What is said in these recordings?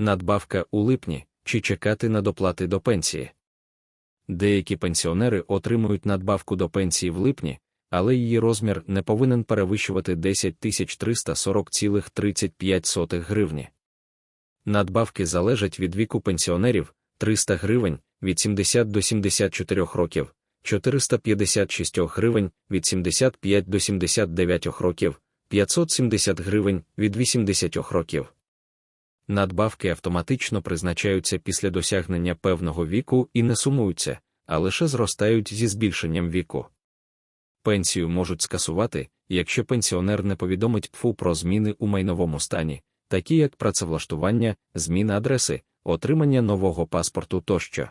Надбавка у липні чи чекати на доплати до пенсії. Деякі пенсіонери отримують надбавку до пенсії в липні, але її розмір не повинен перевищувати 10 340,35 гривні. Надбавки залежать від віку пенсіонерів 300 гривень від 70 до 74 років, 456 гривень від 75 до 79 років, 570 гривень від 80 років. Надбавки автоматично призначаються після досягнення певного віку і не сумуються, а лише зростають зі збільшенням віку. Пенсію можуть скасувати, якщо пенсіонер не повідомить ПФУ про зміни у майновому стані, такі як працевлаштування, зміна адреси, отримання нового паспорту тощо.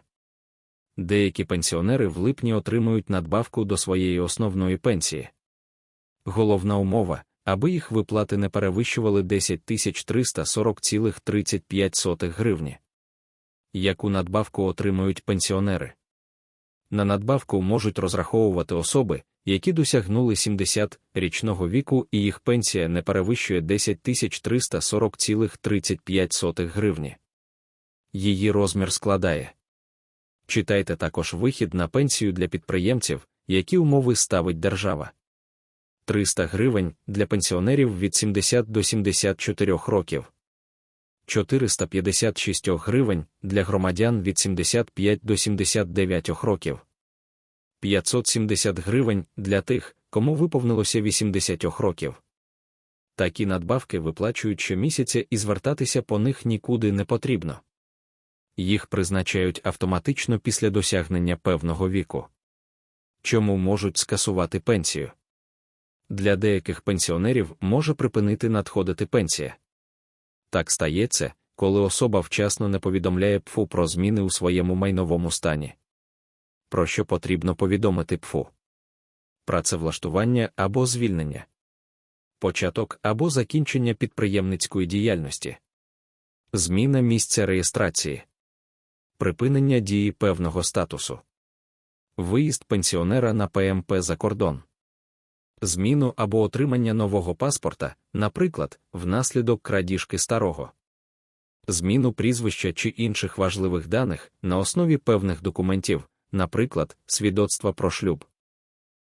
Деякі пенсіонери в липні отримують надбавку до своєї основної пенсії. Головна умова, аби їх виплати не перевищували 10 340,35 гривні. Яку надбавку отримують пенсіонери? На надбавку можуть розраховувати особи, які досягнули 70-річного віку і їх пенсія не перевищує 10 340,35 гривні. Її розмір складає. Читайте також вихід на пенсію для підприємців, які умови ставить держава. 300 гривень для пенсіонерів від 70 до 74 років. 456 гривень для громадян від 75 до 79 років. 570 гривень для тих, кому виповнилося 80 років. Такі надбавки виплачують щомісяця і звертатися по них нікуди не потрібно. Їх призначають автоматично після досягнення певного віку. Чому можуть скасувати пенсію? Для деяких пенсіонерів може припинити надходити пенсія. Так стається, коли особа вчасно не повідомляє ПФУ про зміни у своєму майновому стані. Про що потрібно повідомити ПФУ? Працевлаштування або звільнення, початок або закінчення підприємницької діяльності, зміна місця реєстрації, припинення дії певного статусу, виїзд пенсіонера на ПМП за кордон зміну або отримання нового паспорта, наприклад, внаслідок крадіжки старого, зміну прізвища чи інших важливих даних на основі певних документів, наприклад, свідоцтва про шлюб.